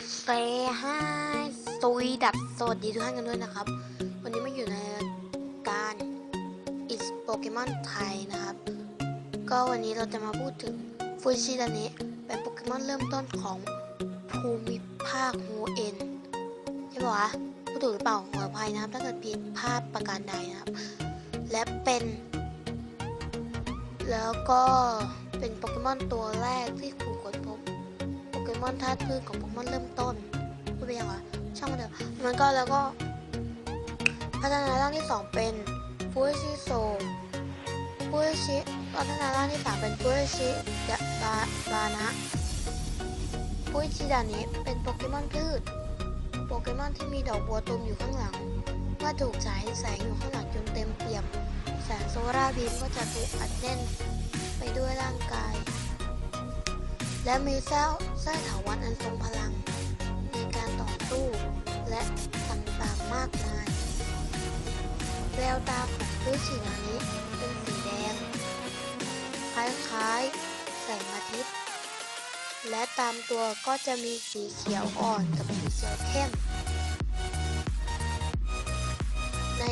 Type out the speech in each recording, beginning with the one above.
เซฮายสวีดับสวัสดีทุกท่านกันด้วยนะครับ วันนี้มาอยู่ในการ It's Pokemon ไทยนะครับ ก็วันนี้เราจะมาพูดถึงฟูชิดานิเป็นโปเกมอนเริ่มต้นของภูมิภาคฮูเอ็นใช่ปะวะพูดถูกหรือเปล่าขออภัยนะครับ ถ้าเกิดผิดพลาดประการใดนะครับ และเป็น แล้วก็เป็นโปเกมอนตัวแรกที่ครูกดพบ มอนธาตุพืชของโปเกมอนเริ่มต้นพูดไปยังวะช่างมันเถอะมันก็แล้วก็ พัฒนาร่างที่ 2 เป็นฟูชิโซฟูชิพัฒนาร่างที่ 3 เป็นฟูชิดะบาบานะฟูชิดานี้เป็นโปเกมอนพืช โปเกมอนที่มีดอกบัวตูมอยู่ข้างหลังเมื่อถูกฉายแสงอยู่ข้างหลังจนเต็มเปี่ยมแสงโซลาร์บีมก็จะถูกอัดแน่น และมีแส้แส้ถาวันอันทรงพลัง ในการต่อสู้ และต่างๆมากมาย แววตาของพืชสีเหล่านี้เป็นสีแดง คล้ายๆแสงอาทิตย์ และตามตัวก็จะมีสีเขียวอ่อนกับสีเขียวเข้ม ใน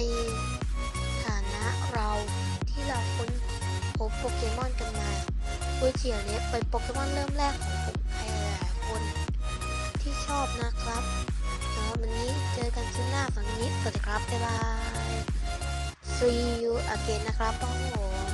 ฐานะเราที่เราค้นพบโปเกมอนกัน คุยเจียเนี้เป็นโปเกมอนเริ่มแรกของผมใครหลายๆคนที่ชอบนะครับสำหรับวันนี้เจอกันชิ้นหน้าฝั่งนี้สวัสดีครับ บ๊ายบาย see you again นะครับพ่อผม